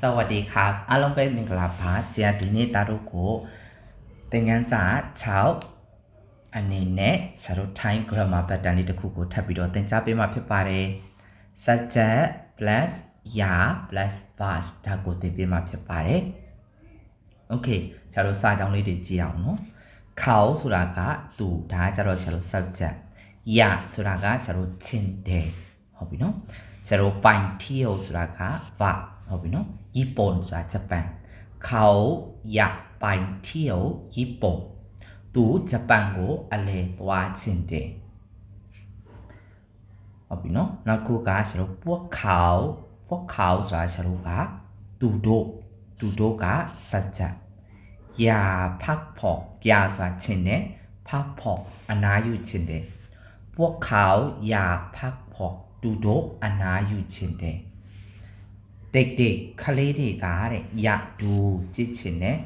စวัสดีครับအားလုံးပဲမင်္ဂလာပါဆရာဒီနေ့သားတို့ကိုသင်ခန်းစာ6အနေနဲ့ဆရာတို့ time grammar pattern လေးတစ်ခုကိုထပ်ပြီးတော့သင်ကြားပေးမှာဖြစ်ပါတယ် subject plus year plus verb ဒါကိုသင်ပေးမှာဖြစ်ပါတယ် okay ဆရာတို့စာကြောင်းလေးတွေကြည့်အောင်နော်ခေါဆိုတာကသူဒါကြတော့ဆရာတို့ subject ရဆိုတာကဆရာတို့ချင်းတယ်ဟုတ်ပြီနော်ဆရာတို့ပိုင်တီယိုဆိုတာက verb ဟုတ်ပြီနော်ญี่ปุ่นစာဂျပန်เขาอยากไปเที่ยวญี่ปุ่นသူဂျပန်ကိုအလဲသွားခြင်းတယ်ဟုတ်ပြီနော်နောက်ခုကကျွန်တော်ပွက်ခေါပွက်ခေါဆိုတာကျွန်တော်ကသူတို့သူတို့ကစัจจယာဖတ်ဖို့ယာဆိုခြင်းနဲ့ဖတ်ဖို့အနာယူခြင်းတယ်ပွက်ခေါယာဖတ်ဖို့သူတို့အနာယူခြင်းတယ်เด็กๆ คลีတกေကတဲ့อยากดูจิตชินเนี่ย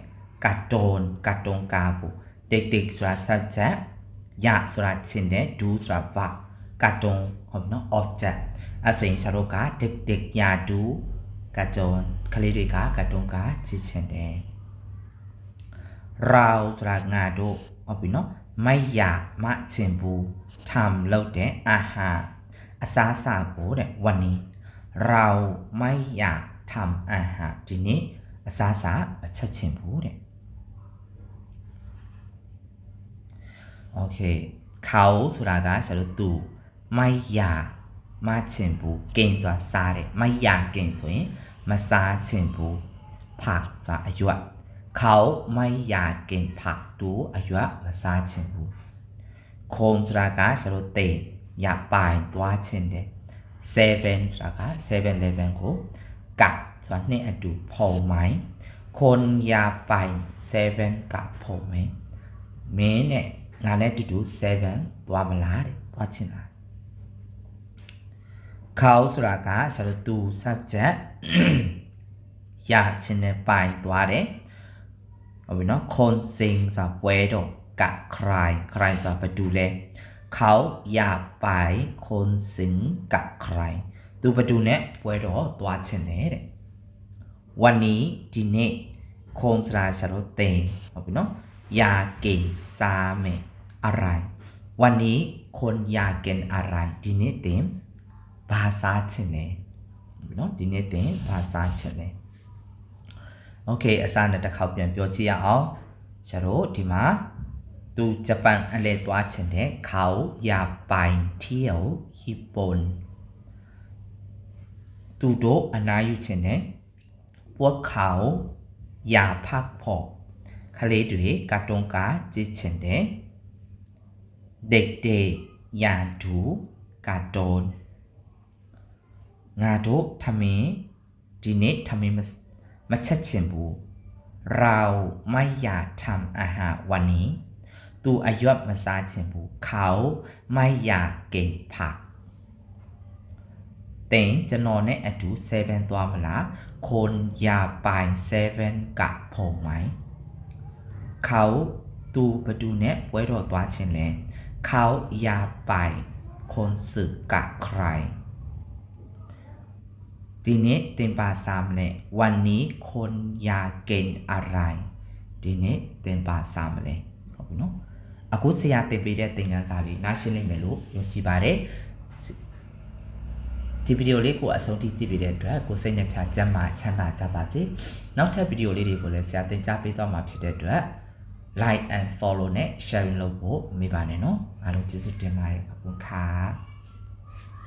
การ์ตูนการ์ตูนกาบุเด็กๆสุราสัจจะอยากสุราชินเนี่ยดูสุราวะการ์ตูนขอน้องออกจากอาศัยชาโลกาเด็กๆ อยากดูการ์ตูนคลีดีกาการ์ตูนกาจิตชินเนี่ยเราสุรางาดูเอาไปเนาะไม่อยากมาเชิญบูทำเราด็่อาหารอาสาสาโเนี่ยวันนี้เราไม่อยากทำอาหารทีนี้อาสาสาชัดเจนพูดเนี่ยโอเคเขาสุรากาสรุตูไม่อยากมาเชนบูเก่งจ้าซาเลยไม่อยากเก่งสวยมาซาเชนบูผักจ้าอายุเขาไม่อยากเก่งผักดูอายุมาซาเชนบูโคมสุรากาสรุเตอยากไปตัวเชนเด seven สระ seven eleven กูกับสวนนี่อดูพอมไหม คนยาไป seven กับพอมไหมเมเนี่ยงานเนี้ยดู seven ตัวมันลาดิตัวชินาเขาสระกาสระตูสั b เจ้ยาชินไปตัวเด้เอาไปเนาะคนสิงสระเวดกับใครใครสระไปดูเลเขาอยากไปคนสิงกับใคร ดูไปดูเนี้ยปวยรอตัวเชนเน่วันนี้ดินเน่โคงสราชารเตงเอาไปเนาะอยากเกนซาเมอะไร วันนี้คนอยากเกนอะไรดินเน่เต็มภาษาเชนเน่เนาะดินเน่เต็มภาษาเชนเน่โอเคอาจารย์เนี่ยะเขาเปลี่ยนပြောကြည့်ရအေชาโรที่มาตูจะปันอะไรตัวฉันเนี่ยเขาอย่าไปเที่ยวญี่ปุ่นตูโดอนายุนเนพวกเขาอย่าพักผ่อนคาเลด้ยกาตรงกาจินเนเด็กๆอย่าดูการ์ตนงาทุทำไมดีเนีทำไมมาชัดเยนบู เราไม่อยากทำอาหารวันนี้ตูอายุมาซาเชมพูเขาไม่อยากเก่งผักเต็งจะนอนในอနဲเซเว7นตัวมาละคนอยาไปนกับผมไหม เขาตูปดูเนี่ยไว้รอตัวเชยนเลยเขาอยาไป คนสืบกับใคร ทีนี้เต็มปาสามเลยวันนี้คนอยากเก่งอะไร ทีนี้เต็มปาสามเลยขอบคุณเนาะအခုဆရာတင်ပေးတဲ့သင်ခန်းစာလေးနားရှင်းနိုင်မယ်လို့ယုံကြည်ပါတယ်ဒီဗီဒီယိုလေးကိုအဆုံးထိကြည့်ပြီးတဲ့အတွက်ကိုစိတ်နှပြချမ်းသာချမ်းသာကြပါစေနောက်ထပ်ဗီဒီယိုလေးတွေကိုလည်းဆရာတင်ကြားပေးသွားမှာဖြစ်တဲ့အတွက် like and follow နဲ့ sharing လုပ်ဖို့မေ့ပါနဲ့နော်အားလုံးကျေးဇူးတင်ပါတယ်အပူခါ